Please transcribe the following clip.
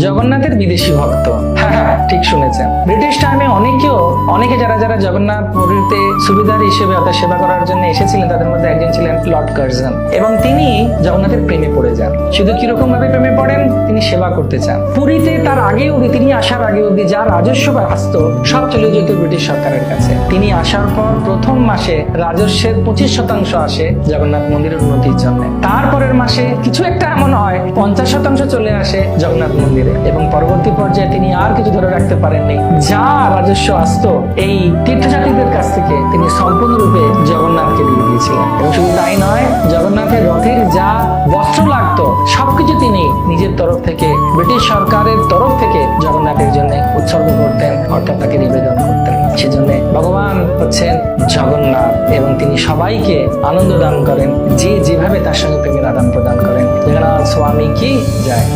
জগন্নাথের বিদেশি ভক্ত। ঠিক শুনেছেন। ব্রিটিশ টাইমে অনেকেও, অনেকে যারা যারা জগন্নাথ পুরীতে সুবিধার হিসেবে অর্থাৎ সেবা করার জন্য এসেছিলেন, তাদের মধ্যে একজন ছিলেন লর্ড কার্জন এবং তিনি জগন্নাথের প্রেমে পড়ে যান। শুধু কীরকম ভাবে প্রেমে পড়েন? তিনি সেবা করতে চান। পুরীতে তার আগে অবধি, তিনি আসার আগে অবধি যা রাজস্ব আসতো সব চলে যেত ব্রিটিশ সরকারের কাছে। তিনি আসার পর প্রথম মাসে রাজস্বের পঁচিশ শতাংশ আসে জগন্নাথ মন্দিরের উন্নতির জন্য। তারপরের মাসে কিছু একটা এমন হয়, পঞ্চাশ শতাংশ চলে আসে জগন্নাথ মন্দিরে। এবং পরবর্তী পর্যায়ে তিনি আর কিছু ধরে রাখতে পারেননি। যা রাজস্ব আসতো, এই তীর্থযাত্রীদের কাছ থেকে তিনি সম্পূর্ণরূপে জগন্নাথকে দিয়ে দিয়েছিলেন। এবং শুধু তাই নয়, জগন্নাথের রথের যা বস্ত্র লাগতো, সবকিছু তিনি নিজের তরফ থেকে, ব্রিটিশ সরকারের তরফ থেকে জগন্নাথের জন্য উৎসর্গ করতেন, অর্থাৎ তাকে নিবেদন করতেন। সেজন্য ভগবান হচ্ছেন জগন্নাথ এবং তিনি সবাইকে আনন্দ দান করেন, যে যেভাবে তার সঙ্গে প্রেমের আদান প্রদান করেন। জগন্নাথ স্বামী কি? যায়